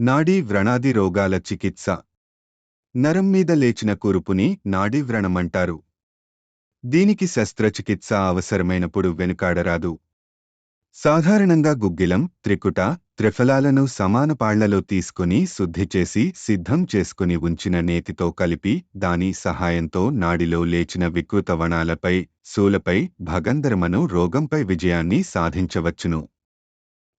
నాడీ వ్రణాది రోగాల చికిత్స. నరం మీద లేచిన కురుపుని నాడీ వ్రణమంటారు. దీనికి శస్త్రచికిత్స అవసరమైనప్పుడు వెనుకాడరాదు. సాధారణంగా గుగ్గిలం త్రికుట త్రిఫలాలను సమాన పాళ్ళలో తీసుకుని శుద్ధి చేసి సిద్ధం చేసుకుని ఉంచిన నేతితో కలిపి దాని సహాయంతో నాడిలో లేచిన వికృత వణాలపై శూలపై భగంధరమను రోగంపై విజయాన్ని సాధించవచ్చును.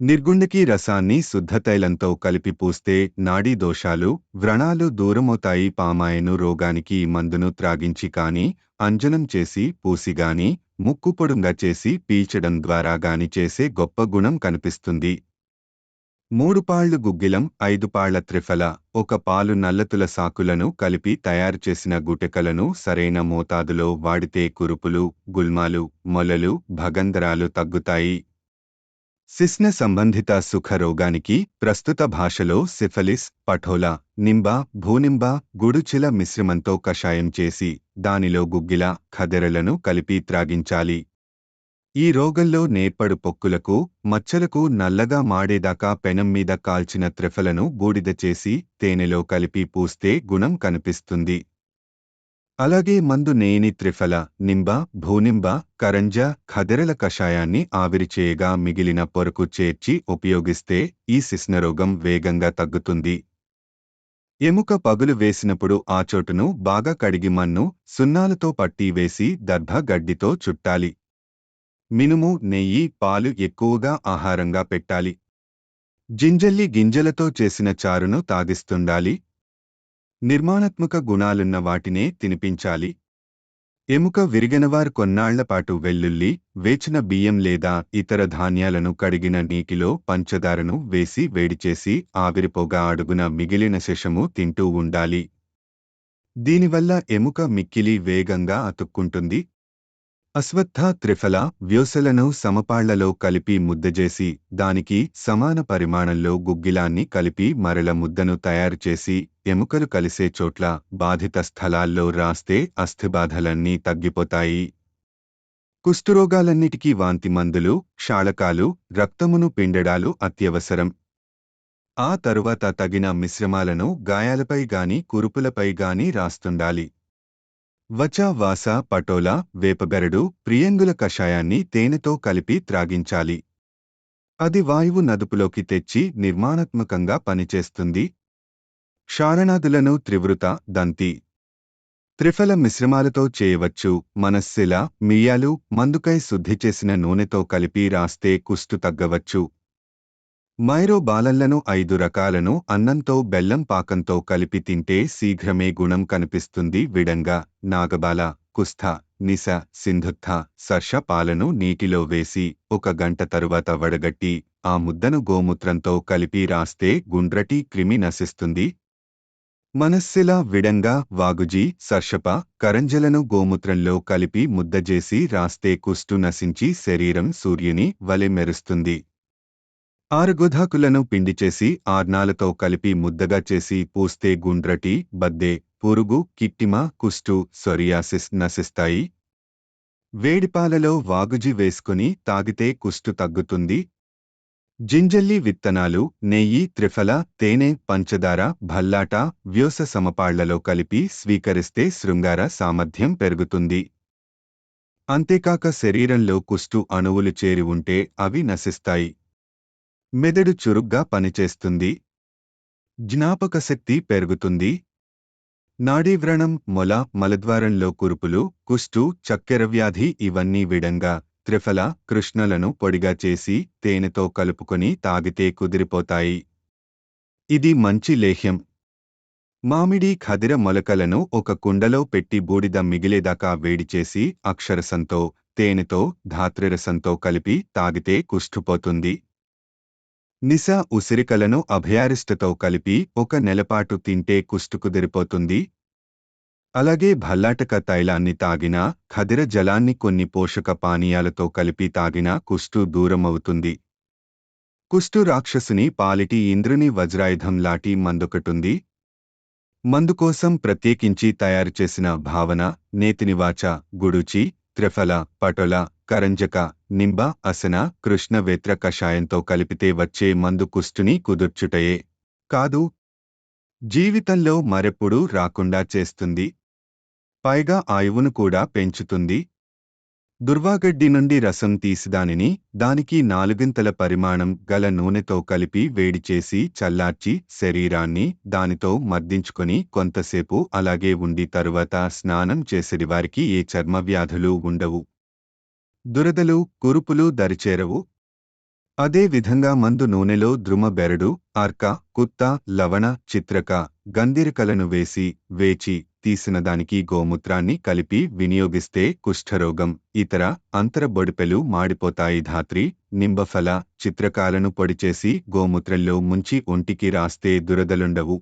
నిర్గుండకి రసాన్ని శుద్ధతైలంతో కలిపి పూస్తే నాడీ దోషాలు వ్రణాలు దూరమవుతాయి. పామాయను రోగానికి మందును త్రాగించి కాని అంజనం చేసి పూసిగాని ముక్కు పొడుంగా చేసి పీల్చడం ద్వారా గాని చేసే గొప్ప గుణం కనిపిస్తుంది. మూడు పాళ్ళు గుగ్గిలం ఐదు పాళ్ళ త్రిఫల ఒక పాలు నల్లతుల సాకులను కలిపి తయారు చేసిన గుటకలను సరైన మోతాదులో వాడితే కురుపులు గుల్మాలు మొలలు భగంధరాలు తగ్గుతాయి. సిస్న సంబంధిత సుఖ రోగానికి ప్రస్తుత భాషలో సిఫలిస్ పఠోలా నింబ భూనింబ గుడుచిల మిశ్రమంతో కషాయం చేసి దానిలో గుగ్గిల ఖదెరలను కలిపి త్రాగించాలి. ఈ రోగంలో నేర్పడు పొక్కులకు మచ్చలకు నల్లగా మాడేదాకా పెనం మీద కాల్చిన త్రిఫలను బూడిద చేసి తేనెలో కలిపి పూస్తే గుణం కనిపిస్తుంది. అలాగే మందు నేని త్రిఫల నింబ భూనింబ కరంజ ఖదెరల కషాయాన్ని ఆవిరిచేయగా మిగిలిన పొరకు చేర్చి ఉపయోగిస్తే ఈ శిశ్నరోగం వేగంగా తగ్గుతుంది. ఎముక పగులు వేసినప్పుడు ఆ చోటును బాగా కడిగి మన్ను సున్నాలతో పట్టి వేసి దర్భ గడ్డితో చుట్టాలి. మినుము నెయ్యి పాలు ఎక్కువగా ఆహారంగా పెట్టాలి. జింజల్లి గింజలతో చేసిన చారును తాగిస్తుండాలి. నిర్మాణాత్మక గుణాలున్న వాటినే తినిపించాలి. ఎముక విరిగినవారు కొన్నాళ్ళపాటు వెల్లుల్లి వేచిన బియ్యం లేదా ఇతర ధాన్యాలను కడిగిన నీటిలో పంచదారను వేసి వేడిచేసి ఆవిరిపోగా అడుగున మిగిలిన శేషము తింటూ ఉండాలి. దీనివల్ల ఎముక మిక్కిలి వేగంగా అతుక్కుంటుంది. అశ్వత్థ త్రిఫల వ్యోసలను సమపాళ్ళలో కలిపి ముద్దజేసి దానికి సమాన పరిమాణంలో గుగ్గిలాన్ని కలిపి మరల ముద్దను తయారుచేసి ఎముకలు కలిసే చోట్ల బాధిత స్థలాల్లో రాస్తే అస్థిబాధలన్నీ తగ్గిపోతాయి. కుష్ఠరోగాలన్నిటికీ వాంతి మందులు క్షాళకాలు రక్తమును పిండడాలు అత్యవసరం. ఆ తరువాత తగిన మిశ్రమాలను గాయాలపై గాని కురుపులపై గాని రాస్తుండాలి. వచ వాస పటోలా వేపబెరడు ప్రియంగుల కషాయాన్ని తేనెతో కలిపి త్రాగించాలి. అది వాయువు నదుపులోకి తెచ్చి నిర్మాణాత్మకంగా పనిచేస్తుంది. క్షారణాదులను త్రివృత దంతి. త్రిఫల మిశ్రమాలతో చేయవచ్చు. మనస్సిల మియాలు మందుకై శుద్ధి చేసిన నూనెతో కలిపి రాస్తే కుష్టు తగ్గవచ్చు. మైరో బాలలను ఐదు రకాలను అన్నంతో బెల్లం పాకంతో కలిపి తింటే శీఘ్రమే గుణం కనిపిస్తుంది. విడంగా నాగబాల కుస్థ నిస సింధుత్థ సర్ష పాలను నీటిలో వేసి ఒక గంట తరువాత వడగట్టి ఆ ముద్దను గోమూత్రంతో కలిపి రాస్తే గుండ్రటి క్రిమి నశిస్తుంది. మనస్సిల విడంగా వాగుజీ సర్షప కరంజలను గోమూత్రంలో కలిపి ముద్దజేసి రాస్తే కుష్టు నశించి శరీరం సూర్యుని వలె మెరుస్తుంది. ఆరుగుధాకులను పిండిచేసి ఆర్నాలతో కలిపి ముద్దగా చేసి పూస్తే గుండ్రటి బద్దే పురుగు కిట్టిమ కుష్టు సొరియాసిస్ నశిస్తాయి. వేడిపాలలో వాగుజి వేసుకుని తాగితే కుష్టు తగ్గుతుంది. జింజల్లి విత్తనాలు నెయ్యి త్రిఫల తేనె పంచదార భల్లాట వ్యోస సమపాళ్ళలో కలిపి స్వీకరిస్తే శృంగార సామర్థ్యం పెరుగుతుంది. అంతేకాక శరీరంలో కుష్టు అణువులు చేరి ఉంటే అవి నశిస్తాయి. మెదడు చురుగ్గా పనిచేస్తుంది. జ్ఞాపకశక్తి పెరుగుతుంది. నాడీవ్రణం మొల మలద్వారంలో కురుపులు కుష్టు చక్కెర వ్యాధి ఇవన్నీ విడంగా త్రిఫల కృష్ణలను పొడిగా చేసి తేనెతో కలుపుకొని తాగితే కుదిరిపోతాయి. ఇది మంచి లేహ్యం. మామిడి ఖదిర మొలకలను ఒక కుండలో పెట్టి బూడిద మిగిలేదాకా వేడిచేసి అక్షరసంతో తేనెతో ధాత్రిరసంతో కలిపి తాగితే కుష్ఠుపోతుంది. నిశా ఉసిరికలను అభయారిష్టతో కలిపి ఒక నెలపాటు తింటే కుష్టుకుదిరిపోతుంది అలాగే భల్లాటక తైలాన్ని తాగినా ఖదిర జలాన్ని కొన్ని పోషక పానీయాలతో కలిపి తాగినా కుష్టు దూరమవుతుంది. కుష్టు రాక్షసుని పాలిటి ఇంద్రుని వజ్రాయుధం లాటి మందొకటుంది. మందుకోసం ప్రత్యేకించి తయారుచేసిన భావన నేతినివాచ గుడుచి త్రిఫల పటొల కరంజక నింబ అసన కృష్ణవేత్ర కషాయంతో కలిపితే వచ్చే మందు కుష్టుని కుదుర్చుటయే. కాదు జీవితంలో మరెప్పుడూ రాకుండా చేస్తుంది. పైగా ఆయువును కూడా పెంచుతుంది. దుర్వాగడ్డి నుండి రసం తీసి దానిని దానికి నాలుగింతల పరిమాణం గల నూనెతో కలిపి వేడి చేసి చల్లార్చి శరీరాన్ని దానితో మర్దించుకొని కొంతసేపు అలాగే ఉండి తరువాత స్నానం చేసేది వారికి ఏ చర్మ వ్యాధులు ఉండవు. దురదలు కురుపులు దరిచేరవు. అదే విధంగా మందు నూనెలో ద్రుమ బెరడు అర్క కుత్త లవణ చిత్రక గంధిరకలను వేసి వేచి తీసిన దానికి గోమూత్రాన్ని కలిపి వినియోగిస్తే కుష్ఠరోగం ఇతర అంతరబొడిపెలు మాడిపోతాయి. ధాత్రి నింబఫల చిత్రకాలను పొడిచేసి గోమూత్రంలో ముంచి ఒంటికి రాస్తే దురదలుండవు.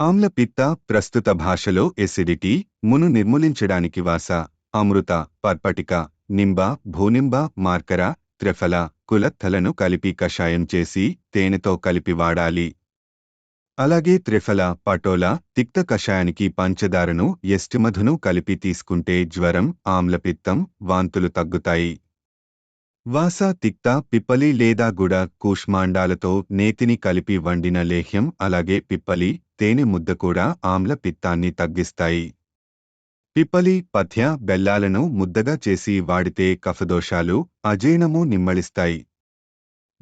ఆమ్ల పిత్త ప్రస్తుత భాషలో ఎసిడిటీ మును నిర్మూలించడానికి వాస అమృత పర్పటిక నింబ భూనింబ మార్కర త్రిఫల కులత్తలను కలిపి కషాయం చేసి తేనెతో కలిపి వాడాలి. అలాగే త్రిఫల పటోల తిక్త కషాయానికి పంచదారను ఎస్టిమధును కలిపి తీసుకుంటే జ్వరం ఆమ్లపిత్తం వాంతులు తగ్గుతాయి. వాస తిక్త పిప్పలి లేదా గుడ కూష్మాండాలతో నేతిని కలిపి వండిన లేహ్యం అలాగే పిప్పలి తేనె ముద్ద కూడా ఆమ్ల పిత్తాన్ని తగ్గిస్తాయి. పిప్పలి పథ్య బెల్లాలను ముద్దగా చేసి వాడితే కఫదోషాలు అజీర్ణము నిమ్మళిస్తాయి.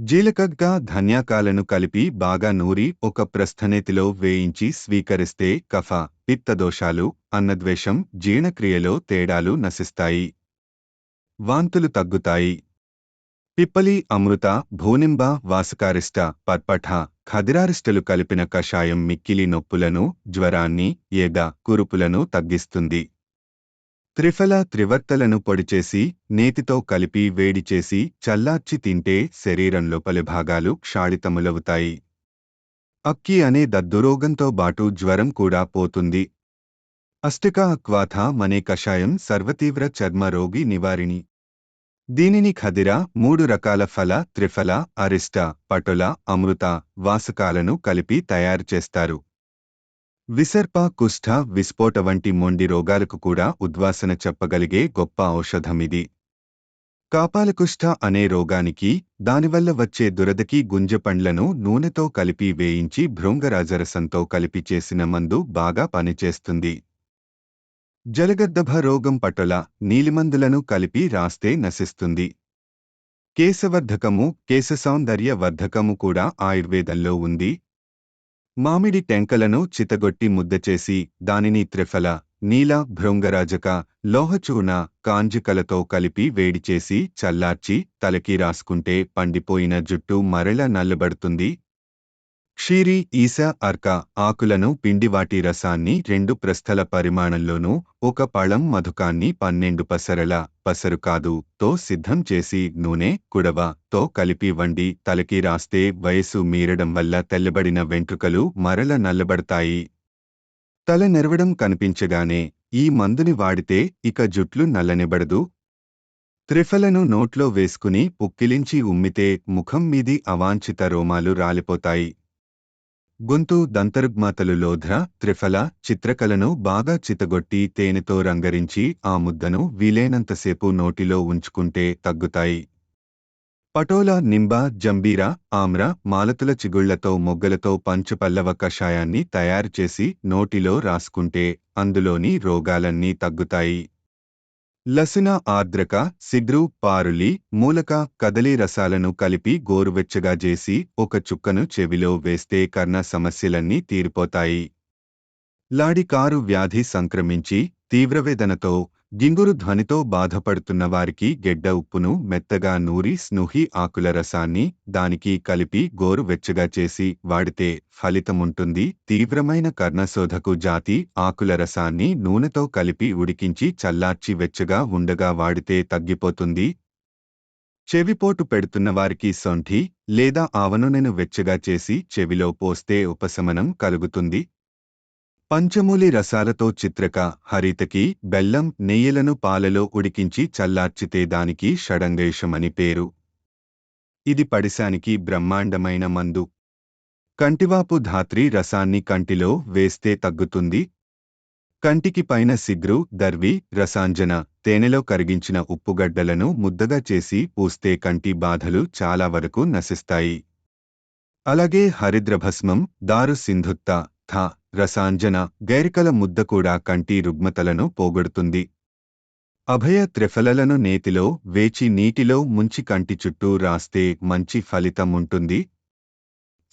జీలకగ్గ ధన్యాకాలను కలిపి బాగా నూరి ఒక ప్రస్థనేతిలో వేయించి స్వీకరిస్తే కఫ పిత్తదోషాలు అన్నద్వేషం జీర్ణక్రియలో తేడాలు నశిస్తాయి. వాంతులు తగ్గుతాయి. పిప్పలి అమృత భూనింబ వాసకారిష్ట పర్పఠ ఖదిరారిష్టలు కలిపిన కషాయం మిక్కిలి నొప్పులను జ్వరాన్ని ఏగ కురుపులను తగ్గిస్తుంది. త్రిఫల త్రివర్తలను పొడిచేసి నేతితో కలిపి వేడిచేసి చల్లార్చి తింటే శరీరంలో పలు భాగాలు క్షాళితములవుతాయి. అక్కి అనే దద్దురోగంతో బాటు జ్వరం కూడా పోతుంది. అష్టికా అక్వాథ అనే కషాయం సర్వతీవ్ర చర్మ రోగి నివారిణి. దీనిని ఖదిర మూడు రకాల ఫల త్రిఫల అరిష్ట పటుల అమృత వాసకాలను కలిపి తయారు చేస్తారు. విసర్ప కుష్ఠ విస్ఫోట వంటి మొండి రోగాలకు కూడా ఉద్వాసన చెప్పగలిగే గొప్ప ఔషధమిది. కాపాలకుష్ఠ అనే రోగానికి దానివల్ల వచ్చే దురదకి గుంజపండ్లను నూనెతో కలిపి వేయించి భృంగరాజరసంతో కలిపి చేసిన మందు బాగా పనిచేస్తుంది. జలగద్దభ రోగం పటుల నీలిమందులను కలిపి రాస్తే నశిస్తుంది. కేశవర్ధకము కేశ సౌందర్య వర్ధకము కూడా ఆయుర్వేదంలో ఉంది. మామిడి టెంకలను చితగొట్టి ముద్దచేసి దానిని త్రిఫల నీల భృంగరాజక లోహచూర్ణ కాంజికలతో కలిపి వేడిచేసి చల్లార్చి తలకి రాసుకుంటే పండిపోయిన జుట్టు మరల నల్లబడుతుంది. క్షీరి ఈస అర్క ఆకులను పిండివాటి రసాన్ని రెండు ప్రస్థల పరిమాణంలోనూ ఒక పళం మధుకాన్ని పన్నెండు పసరల పసరు కాదు తో సిద్ధం చేసి నూనె కుడవ తో కలిపి వండి తలకి రాస్తే వయసు మీరడం వల్ల తెల్లబడిన వెంట్రుకలు మరల నల్లబడతాయి. తల నెరవడం కనిపించగానే ఈ మందుని వాడితే ఇక జుట్లు నల్లనిబడదు. త్రిఫలను నోట్లో వేసుకుని పుక్కిలించి ఉమ్మితే ముఖం మీది అవాంఛిత రోమాలు రాలిపోతాయి. గొంతు దంతరుగ్మతలు లోధ్ర త్రిఫల చిత్రకలను బాగా చితగొట్టి తేనెతో రంగరించి ఆ ముద్దను వీలైనంతసేపు నోటిలో ఉంచుకుంటే తగ్గుతాయి. పటోల నింబ జంబీర ఆమ్ర మాలతుల చిగుళ్ళతో మొగ్గలతో పంచుపల్లవ కషాయాన్ని తయారుచేసి నోటిలో రాసుకుంటే అందులోని రోగాలన్నీ తగ్గుతాయి. లసున ఆర్ద్రక సిడ్రు పారులి మూలక కదలి రసాలను కలిపి గోరువెచ్చగా చేసి ఒక చుక్కను చెవిలో వేస్తే కర్ణ సమస్యలన్నీ తీరిపోతాయి. లాడికారు వ్యాధి సంక్రమించి తీవ్రవేదనతో గింగురు ధ్వనితో బాధపడుతున్న వారికి గెడ్డ ఉప్పును మెత్తగా నూరి స్నుహి ఆకుల రసాన్ని దానికి కలిపి గోరు వెచ్చగా చేసి వాడితే ఫలితముంటుంది. తీవ్రమైన కర్ణశోధకు జాతి ఆకుల రసాన్ని నూనెతో కలిపి ఉడికించి చల్లార్చి వెచ్చగా ఉండగా వాడితే తగ్గిపోతుంది. చెవిపోటు పెడుతున్న వారికి సొంఠి లేదా ఆవనూనెను వెచ్చగా చేసి చెవిలో పోస్తే ఉపశమనం కలుగుతుంది. పంచమూలి రసాలతో చిత్రక హరితకి బెల్లం నెయ్యలను పాలలో ఉడికించి చల్లార్చితే దానికి షడంగేషమని పేరు. ఇది పడిశానికి బ్రహ్మాండమైన మందు. కంటివాపు ధాత్రి రసాన్ని కంటిలో వేస్తే తగ్గుతుంది. కంటికి పైన సిగ్రు దర్వి రసాంజన తేనెలో కరిగించిన ఉప్పుగడ్డలను ముద్దగా చేసి పూస్తే కంటి బాధలు చాలా వరకు నశిస్తాయి. అలాగే హరిద్రభస్మం దారు సింధుత్త థ రసాంజన గైరికల ముద్ద కూడా కంటి రుగ్మతలను పోగొడుతుంది. అభయ త్రిఫలలను నేతిలో వేచి నీటిలో ముంచి కంటి చుట్టూ రాస్తే మంచి ఫలితం ఉంటుంది.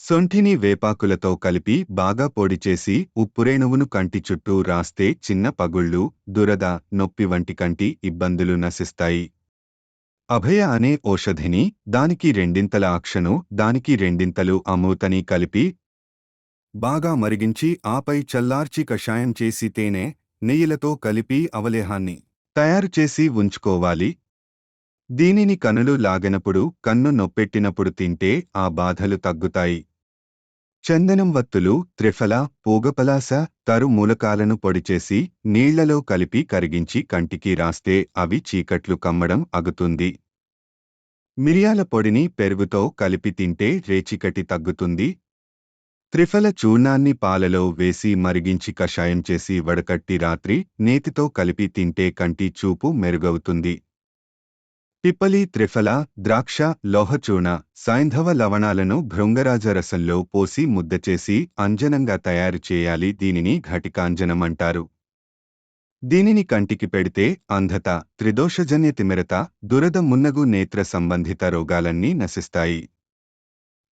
సొంఠిని వేపాకులతో కలిపి బాగా పొడి చేసి ఉప్పురేణువును కంటి చుట్టూ రాస్తే చిన్న పగుళ్ళు దురద నొప్పి వంటి కంటి ఇబ్బందులు నశిస్తాయి. అభయ అనే ఓషధిని దానికి రెండింతల అక్షను దానికి రెండింతలు అమూతని కలిపి బాగా మరిగించి ఆపై చల్లార్చి కషాయం చేసి తేనె నెయ్యిలతో కలిపి అవలేహాన్ని తయారు చేసి ఉంచుకోవాలి. దీనిని కనులు లాగినప్పుడు కన్ను నొప్పెట్టినప్పుడు తింటే ఆ బాధలు తగ్గుతాయి. చందనం వత్తులు త్రిఫల పూగపలాస తరు మూలకాలను పొడిచేసి నీళ్ళలో కలిపి కరిగించి కంటికి రాస్తే అవి చీకట్లు కమ్మడం అగుతుంది. మిరియాల పొడిని పెరుగుతో కలిపి తింటే రేచికటి తగ్గుతుంది త్రిఫల చూర్ణాన్ని పాలలో వేసి మరిగించి కషాయం చేసి వడకట్టి రాత్రి నేతితో కలిపి తింటే కంటి చూపు మెరుగవుతుంది. పిప్పలి త్రిఫల ద్రాక్ష లోహచూర్ణ సైంధవ లవణాలను భృంగరాజ రసంలో పోసి ముద్దచేసి అంజనంగా తయారు చేయాలి దీనిని ఘటికాంజనం అంటారు దీనిని కంటికి పెడితే అంధత త్రిదోషజన్య తిమిరత దురద మున్నగు నేత్ర సంబంధిత రోగాలన్నీ నశిస్తాయి.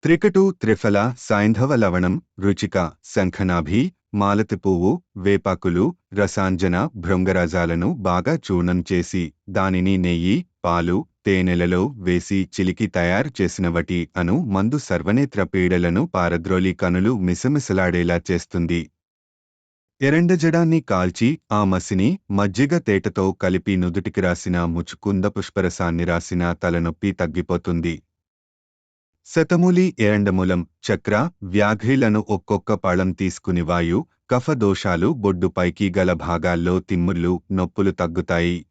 త్రికటు త్రిఫల సాయంధవ లవణం రుచిక శంఖనాభి మాలతి పువ్వు వేపాకులు రసాంజన భృంగరాజాలను బాగా చూర్ణం చేసి దానిని నెయ్యి పాలు తేనెలలో వేసి చిలికి తయారు చేసిన వటి అను మందు సర్వనేత్ర పీడలను పారద్రోలి కనులు మిసమిసలాడేలా చేస్తుంది. ఎరండజడాన్ని కాల్చి ఆ మసిని మజ్జిగ తేటతో కలిపి నుదుటికి రాసిన ముచుకుంద పుష్పరసాన్ని రాసిన తలనొప్పి తగ్గిపోతుంది. శతమూలి ఎరండమూలం చక్ర వ్యాఘ్రిలను ఒక్కొక్క పళం తీసుకుని వాయు కఫ దోషాలు బొడ్డుపైకి గల భాగాల్లో తిమ్ముళ్ళు నొప్పులు తగ్గుతాయి.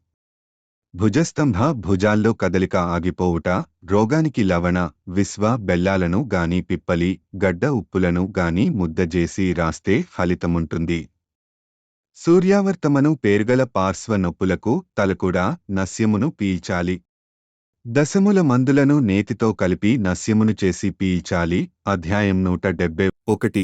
భుజస్తంభ భుజాల్లో కదలిక ఆగిపోవుట రోగానికి లవణ విశ్వ బెల్లాలను గాని పిప్పలి గడ్డ ఉప్పులను గాని ముద్దజేసి రాస్తే ఫలితముంటుంది. సూర్యావర్తమను పేరుగల పార్శ్వ నొప్పులకు తలకుడా నస్యమును పీల్చాలి. దశముల మందులను నేతితో కలిపి నస్యమును చేసి పీల్చాలి. అధ్యాయం నూట డెబ్బై ఒకటి.